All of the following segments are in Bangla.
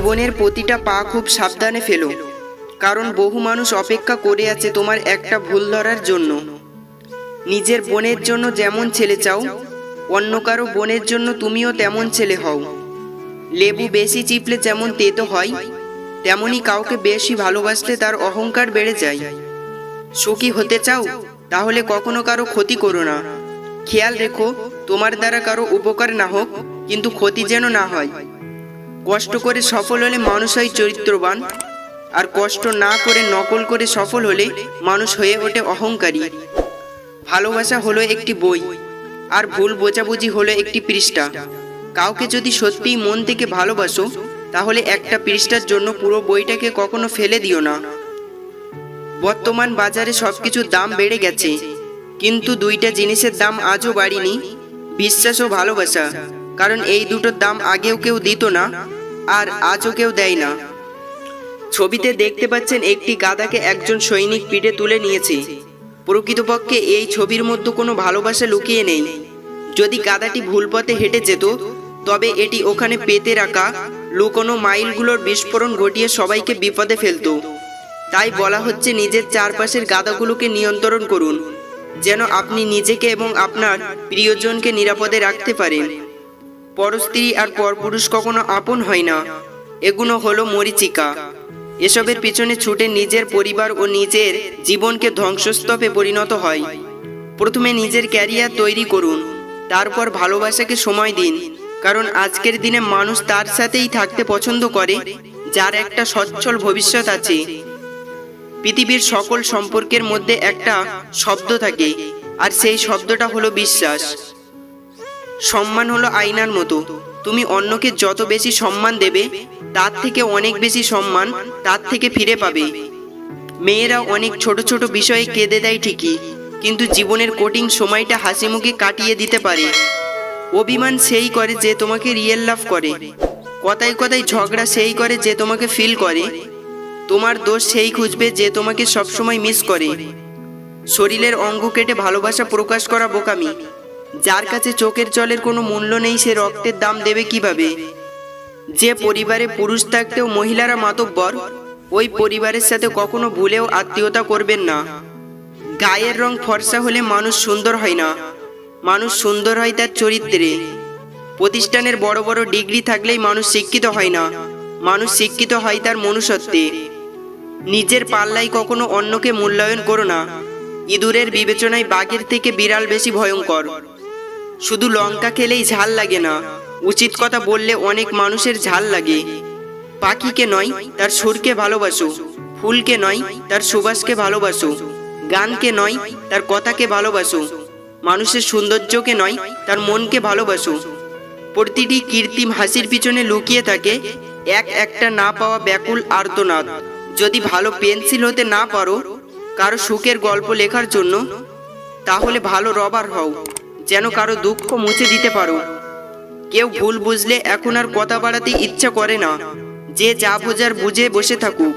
জীবনের প্রতিটা পা খুব সাবধানে ফেলো। কারণ বহু মানুষ অপেক্ষা করে আছে তোমার একটা ভুল ধরার জন্য। নিজের বোনের জন্য যেমন ছেলে চাও, অন্য কারও বোনের জন্য তুমিও তেমন ছেলে হও। লেবু বেশি চিপলে যেমন তেতো হয়, তেমনি কাউকে বেশি ভালোবাসলে তার অহংকার বেড়ে যায়। সুখী হতে চাও, তাহলে কখনো কারও ক্ষতি করো না। খেয়াল রেখো, তোমার দ্বারা কারও উপকার না হোক, কিন্তু ক্ষতি যেন না হয়। কষ্ট করে সফল হলে মানুষ হয় চরিত্রবান, আর কষ্ট না করে নকল করে সফল হলে মানুষ হয়ে ওঠে অহংকারী। ভালোবাসা হলো একটি বই, আর ভুল বোঝাবুঝি হলো একটি পৃষ্ঠা। কাউকে যদি সত্যিই মন থেকে ভালোবাসো, তাহলে একটা পৃষ্ঠার জন্য পুরো বইটাকে কখনো ফেলে দিও না। বর্তমান বাজারে সবকিছুর দাম বেড়ে গেছে, কিন্তু দুইটা জিনিসের দাম আজও বাড়েনি, বিশ্বাস ও ভালোবাসা। কারণ এই দুটোর দাম আগেও কেউ দিত না, আর আজও কেউ দেয় না। ছবিতে দেখতে পাচ্ছেন একটি গাদাকে একজন সৈনিক পিঠে তুলে নিয়েছে। প্রকৃতপক্ষে এই ছবির মধ্যে কোনো ভালোবাসা লুকিয়ে নেই। যদি গাদাটি ভুল পথে হেঁটে যেত, তবে এটি ওখানে পেতে রাখা লুকোনো মাইলগুলোর বিস্ফোরণ ঘটিয়ে সবাইকে বিপদে ফেলত। তাই বলা হচ্ছে নিজের চারপাশের গাদাগুলোকে নিয়ন্ত্রণ করুন, যেন আপনি নিজেকে এবং আপনার প্রিয়জনকে নিরাপদে রাখতে পারেন। পরস্ত্রী আর পরপুরুষ কখনো আপন হয় না। এগুলো হলো মরিচিকা। এসবের পিছনে ছুটে নিজের পরিবার ও নিজের জীবনকে ধ্বংসস্তূপে পরিণত হয়। প্রথমে নিজের ক্যারিয়ার তৈরি করুন, তারপর ভালোবাসাকে সময় দিন, কারণ আজকের দিনে মানুষ তার সাথেই থাকতে পছন্দ করে, যার একটা সচ্ছল ভবিষ্যৎ আছে। পৃথিবীর সকল সম্পর্কের মধ্যে একটা শব্দ থাকে, আর সেই শব্দটা হলো বিশ্বাস। সম্মান হলো আয়নার মতো। তুমি অন্যকে যত বেশি সম্মান দেবে, তার থেকে অনেক বেশি সম্মান তার থেকে ফিরে পাবে। মেয়েরা অনেক ছোট ছোট বিষয়ে কেঁদে দেয় ঠিকই, কিন্তু জীবনের কঠিন সময়টা হাসি মুখে কাটিয়ে দিতে পারে। অভিমান সেই করে যে তোমাকে রিয়েল লাভ করে। কথায় কথায় ঝগড়া সেই করে যে তোমাকে ফিল করে। তোমার দোষ সেই খুঁজবে যে তোমাকে সবসময় মিস করে। শরীরের অঙ্গ কেটে ভালোবাসা প্রকাশ করা বোকামি। যার কাছে চোখের জলের কোনো মূল্য নেই, সে রক্তের দাম দেবে কীভাবে? যে পরিবারে পুরুষ থাকতেও মহিলারা মাতব্বর, ওই পরিবারের সাথে কখনো ভুলেও আত্মীয়তা করবেন না। গায়ের রং ফর্সা হলে মানুষ সুন্দর হয় না। মানুষ সুন্দর হয় তার চরিত্রে। প্রতিষ্ঠানের বড় বড় ডিগ্রি থাকলেই মানুষ শিক্ষিত হয় না। মানুষ শিক্ষিত হয় তার মনুষ্যত্বে। নিজের পাল্লায় কখনো অন্যকে মূল্যায়ন করো না। ইঁদুরের বিবেচনায় বাঘের থেকে বিড়াল বেশি ভয়ঙ্কর। শুধু লঙ্কা খেলেই ঝাল লাগে না। উচিত কথা বললে অনেক মানুষের ঝাল লাগে। পাখিকে নয়, তার সুরকে ভালোবাসো। ফুলকে নয়, তার সুবাসকে ভালোবাসো। গানকে নয়, তার কথাকে ভালোবাসো। মানুষের সৌন্দর্যকে নয়, তার মনকে ভালোবাসো। প্রতিটি কৃত্রিম হাসির পিছনে লুকিয়ে থাকে। এক একটা না পাওয়া ব্যাকুল আর্তনাদ। যদি ভালো পেন্সিল হতে না পারো, কারও সুখের গল্প লেখার জন্য, তাহলে ভালো রবার হও। যেন কারও দুঃখ মুছে দিতে পারো। কেউ ভুল বুঝলে এখন আর কথা বাড়াতে ইচ্ছা করে না। যে যা বোঝার বুঝে বসে থাকুক।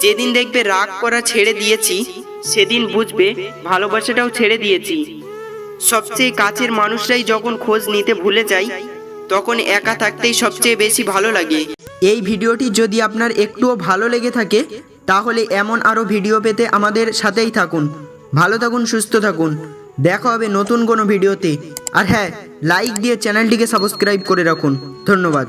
যেদিন দেখবে রাগ করা ছেড়ে দিয়েছি, সেদিন বুঝবে ভালোবাসাটাও ছেড়ে দিয়েছি। সবচেয়ে কাছের মানুষরাই যখন খোঁজ নিতে ভুলে যায় তখন একা থাকতেই সবচেয়ে বেশি ভালো লাগে। এই ভিডিওটি যদি আপনার একটুও ভালো লেগে থাকে, তাহলে এমন আরও ভিডিও পেতে আমাদের সাথেই থাকুন। ভালো থাকুন, সুস্থ থাকুন। দেখা হবে নতুন কোনো ভিডিওতে। আর হ্যাঁ লাইক দিয়ে চ্যানেলটিকে সাবস্ক্রাইব করে রাখুন। ধন্যবাদ।